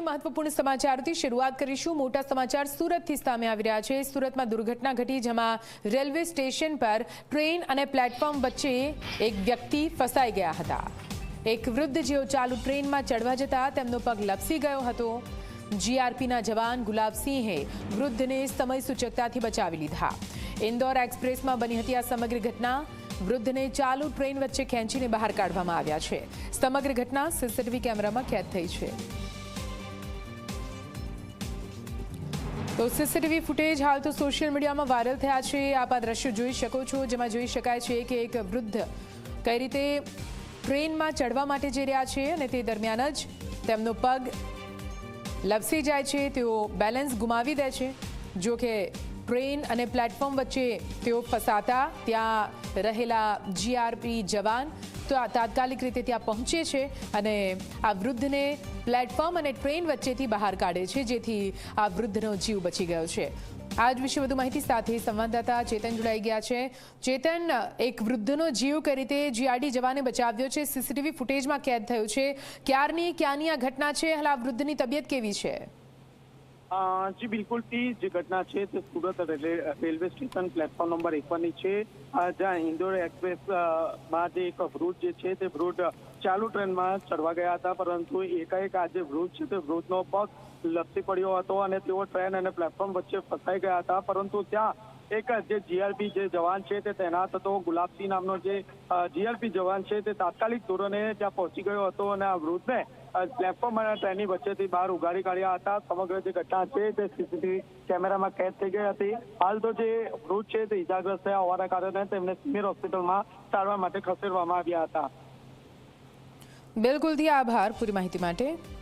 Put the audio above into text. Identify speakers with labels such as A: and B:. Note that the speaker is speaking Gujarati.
A: મહત્વપૂર્ણ સમાચારથી શરૂઆત કરીશું. મોટા સમાચાર સુરતથી સામે આવી રહ્યા છે. સુરતમાં દુર્ઘટના ઘટી જેમાં રેલવે સ્ટેશન પર ટ્રેન અને પ્લેટફોર્મ વચ્ચે એક વ્યક્તિ ફસાઈ ગયા હતા. એક વૃદ્ધ જેઓ ચાલુ ટ્રેનમાં ચડવા જતા તેમનો પગ લપસી ગયો હતો. જીઆરપીના જવાન ગુલાબસિંહે વૃદ્ધને સમય સૂચકતાથી બચાવી લીધા. ઇન્દોર એક્સપ્રેસમાં બની હતી આ સમગ્ર ઘટના. વૃદ્ધને ચાલુ ટ્રેન વચ્ચે ખેંચીને બહાર કાઢવામાં આવ્યા છે. સમગ્ર ઘટના સીસીટીવી કેમેરામાં કેદ થઈ છે. તો સીસીટીવી ફૂટેજ હાલ તો સોશિયલ મીડિયામાં વાયરલ થયા છે. આપ આ દ્રશ્યો જોઈ શકો છો, જેમાં જોઈ શકાય છે કે એક વૃદ્ધ કઈ રીતે ટ્રેનમાં ચડવા માટે જઈ રહ્યા છે અને તે દરમિયાન જ તેમનો પગ લપસી જાય છે. તેઓ બેલેન્સ ગુમાવી દે છે. જો કે ટ્રેન અને પ્લેટફોર્મ વચ્ચે તેઓ ફસાતા, ત્યાં રહેલા જીઆરપી જવાન તો આ તાત્કાલિક રીતે ત્યાં પહોંચે છે અને આ વૃદ્ધને પ્લેટફોર્મ અને ટ્રેન વચ્ચેથી બહાર કાઢે છે, જેથી આ વૃદ્ધનો જીવ બચી ગયો છે. આજ વિશે વધુ માહિતી સાથે સંવાદદાતા ચેતન જોડાઈ ગયા છે. ચેતન, એક વૃદ્ધનો જીવ કઈ રીતે જીઆરડી જવાને બચાવ્યો છે? સીસીટીવી ફૂટેજમાં કેદ થયું છે. ક્યારની, ક્યાંની આ ઘટના છે? હાલ આ વૃદ્ધની તબિયત કેવી છે?
B: જી, બિલકુલ. જે ઘટના છે. તે Surat railway station platform number એકવાની છે. જ્યાં ઇન્દોર એક્સપ્રેસમાં જે એક વૃદ્ધ જે છે, તે વૃદ્ધ ચાલુ ટ્રેનમાં ચડવા ગયા હતા. પરંતુ એકાએક આ જે વૃદ્ધ છે, તે વૃદ્ધનો પગ લપસી પડ્યો હતો અને તેઓ ટ્રેન અને પ્લેટફોર્મ વચ્ચે ફસાઈ ગયા હતા. પરંતુ ત્યાં એક જે જીઆરપી જે જવાન છે તે તૈનાત હતો, ગુલાબસિંહ નામનો જે જીઆરપી જવાન છે તે તાત્કાલિક ધોરણે ત્યાં પહોંચી ગયો હતો અને આ વૃદ્ધને પ્લેટફોર્મ અને ટ્રેનની વચ્ચેથી બહાર ઉગાડી કાઢ્યા હતા. સમગ્ર જે ઘટના છે તે સીસીટીવી કેમેરામાં કેદ થઈ ગઈ હતી. હાલ તો જે વૃદ્ધ છે તે ઇજાગ્રસ્ત થયા હોવાના કારણે તેમને સિમિર હોસ્પિટલમાં સારવાર માટે ખસેડવામાં આવ્યા હતા.
A: બિલકુલથી આભાર પૂરી માહિતી માટે.